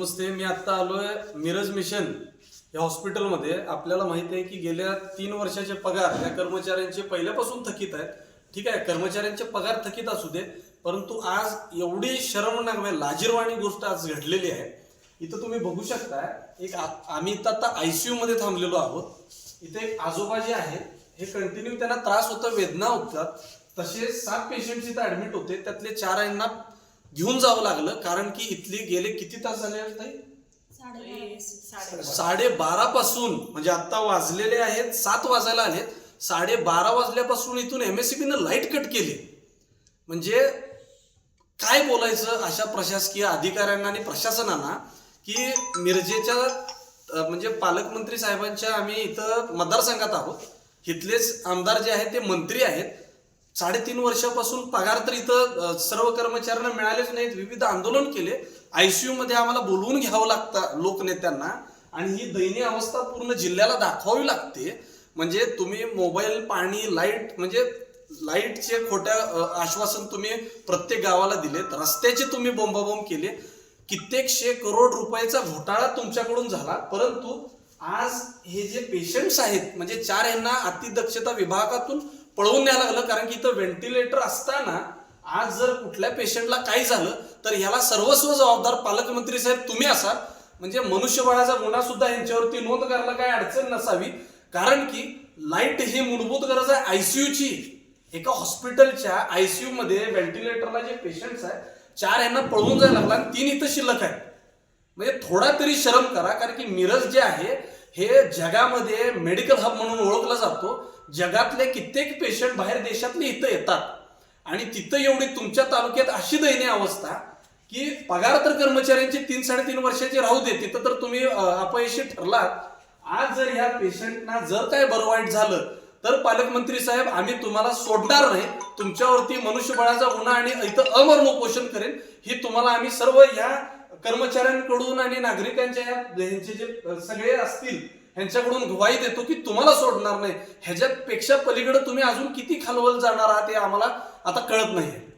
नमस्ते मी आत्ता आलोय मिरज मिशन या हॉस्पिटलमध्ये. आपल्याला माहिती आहे की गेल्या तीन वर्षाचे पगार या कर्मचाऱ्यांचे पहिल्यापासून थकीत आहेत. ठीक आहे कर्मचाऱ्यांचे पगार थकीत असू दे परंतु आज एवढी शरमनाक म्हणजे लाजीरवाणी गोष्ट आज घडलेली आहे. इथं तुम्ही बघू शकता एक आम्ही इथं आता सी मध्ये थांबलेलो आहोत. इथे एक आजोबा जे आहे हे कंटिन्यू त्यांना त्रास होतो वेदना होतात. तसे सात पेशंट इथं ऍडमिट होते त्यातले चार यांना घेऊन जावं लागलं कारण की इथली गेले किती तास झाले साडे बारा पासून म्हणजे आता वाजलेले आहेत सात वाजायला आलेत. साडे बारा वाजल्यापासून इथून एमएससीबी न लाइट कट केली. म्हणजे काय बोलायचं अशा प्रशासकीय अधिकाऱ्यांना आणि प्रशासनाला की मिरजेच्या म्हणजे पालकमंत्री साहेबांच्या आम्ही इथं मतदारसंघात आहोत. इथलेच आमदार जे आहेत ते मंत्री आहेत. साडेतीन वर्षापासून पगार तर इथं सर्व कर्मचाऱ्यांना मिळालेच नाहीत. विविध आंदोलन केले. आयसीयू मध्ये आम्हाला बोलवून घ्यावं लागतं लोकनेत्यांना. आणि ही दयनीय अवस्था पूर्ण जिल्ह्याला दाखवावी लागते. म्हणजे तुम्ही मोबाईल पाणी लाइट म्हणजे लाईटचे खोट्या आश्वासन तुम्ही प्रत्येक गावाला दिलेत. रस्त्याचे तुम्ही बोंबाबोंब केले. कित्येकशे करोड रुपयाचा घोटाळा तुमच्याकडून झाला. परंतु आज हे जे पेशंट्स आहेत म्हणजे चार यांना अतिदक्षता विभागातून पळवून न्यायला लागलं. कारण की इथं व्हेंटिलेटर असताना आज जर कुठल्या पेशंटला काही झालं तर ह्याला सर्वस्व जबाबदार पालकमंत्री साहेब तुम्ही असाल. म्हणजे मनुष्यबळाचा गुन्हा सुद्धा यांच्यावरती नोंद करायला काही अडचण नसावी. कारण की लाइट ही मूलभूत गरज आहे आयसीयूची एका हॉस्पिटलच्या आयसीयू मध्ये व्हेंटिलेटरला जे पेशंट्स आहेत चार यांना पळवून जायला लागला आणि तीन इथं शिल्लक आहेत. म्हणजे थोडा तरी शरम करा कारण की मिरज जे आहे हे जगामध्ये मेडिकल हब म्हणून ओळखला जातो. जगातले कित्येक पेशंट बाहेर देशातले इथं येतात. आणि तिथं एवढी तुमच्या तालुक्यात अशी दयनीय अवस्था की पगार तर कर्मचाऱ्यांची तीन साडेतीन वर्षाची राहू दे तिथं तर तुम्ही अपयशी ठरलात. आज जर ह्या पेशंटना जर काय बरं वाईट झालं तर पालकमंत्री साहेब आम्ही तुम्हाला सोडणार नाही. तुमच्यावरती मनुष्यबळाचा गुन्हा आणि इथं अमरण उपोषण करेन. ही तुम्हाला आम्ही सर्व या कर्मचाऱ्यांकडून आणि नागरिकांच्या या ह्यांचे जे सगळे असतील ह्यांच्याकडून ग्वाही देतो की तुम्हाला सोडणार नाही. ह्याच्यापेक्षा पलीकडे तुम्ही अजून किती खालवल जाणार आहात हे आम्हाला आता कळत नाहीये.